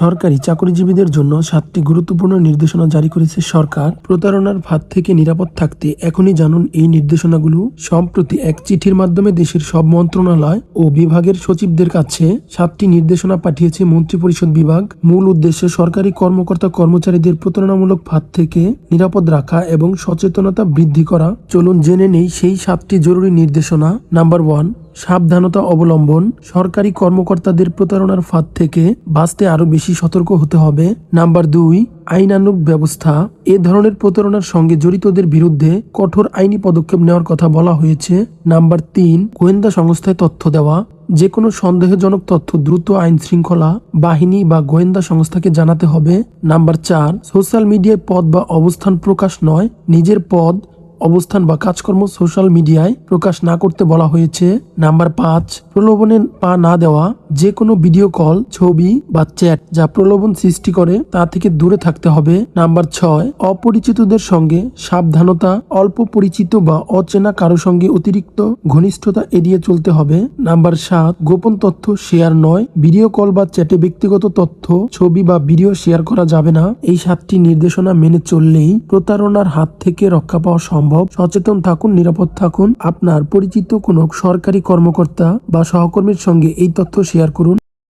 সরকারি চাকরিজীবীদের জন্য সাতটি গুরুত্বপূর্ণ নির্দেশনা জারি করেছে সরকার। প্রতারণার ফাঁদ থেকে নিরাপদ থাকতে এখনই জানুন এই নির্দেশনাগুলো। সম্প্রতি এক চিঠির মাধ্যমে দেশের সব মন্ত্রণালয় ও বিভাগের সচিবদের কাছে সাতটি নির্দেশনা পাঠিয়েছে মন্ত্রিপরিষদ বিভাগ। মূল উদ্দেশ্য সরকারি কর্মকর্তা কর্মচারীদের প্রতারণামূলক ফাঁদ থেকে নিরাপদ রাখা এবং সচেতনতা বৃদ্ধি করা। চলুন জেনে নেই সেই সাতটি জরুরি নির্দেশনা। নাম্বার ওয়ান সাবধানতা অবলম্বন, সরকারি কর্মকর্তাদের প্রতারণার ফাঁদ থেকে বাঁচতে আরও বেশি সতর্ক হতে হবে। নাম্বার দুই, আইনানুগ ব্যবস্থা। এ ধরনের প্রতারণার সঙ্গে জড়িতদের বিরুদ্ধে কঠোর আইনি পদক্ষেপ নেওয়ার কথা বলা হয়েছে। নাম্বার তিন, গোয়েন্দা সংস্থায় তথ্য দেওয়া। যে কোনো সন্দেহজনক তথ্য দ্রুত আইন শৃঙ্খলা, বাহিনী বা গোয়েন্দা সংস্থাকে জানাতে হবে। নাম্বার চার, সোশ্যাল মিডিয়ায় পদ বা অবস্থান প্রকাশ নয়, নিজের পদ, অবস্থান বা কাজকর্ম সোশ্যাল মিডিয়ায় প্রকাশ না করতে বলা হয়েছে। নাম্বার পাঁচ, প্রলোভনে পা না দেওয়া, যে কোনো ভিডিও কল, ছবি বা চ্যাট যা প্রলোভন সৃষ্টি করে তা থেকে দূরে থাকতে হবে। নাম্বার ছয়, অপরিচিতদের সঙ্গে সাবধানতা, অল্প পরিচিত বা অচেনা কারও সঙ্গে অতিরিক্ত ঘনিষ্ঠতা এড়িয়ে চলতে হবে। নাম্বার সাত, গোপন তথ্য শেয়ার নয়, ভিডিও কল বা চ্যাটে ব্যক্তিগত তথ্য, ছবি বা ভিডিও শেয়ার করা যাবে না। এই সাতটি নির্দেশনা মেনে চললেই প্রতারণার হাত থেকে রক্ষা পাওয়া সম্ভব। সচেতন থাকুন, নিরাপদ থাকুন। আপনার পরিচিত কোনো সরকারি কর্মকর্তা বা সহকর্মীর সঙ্গে এই তথ্য শেয়ার করুন।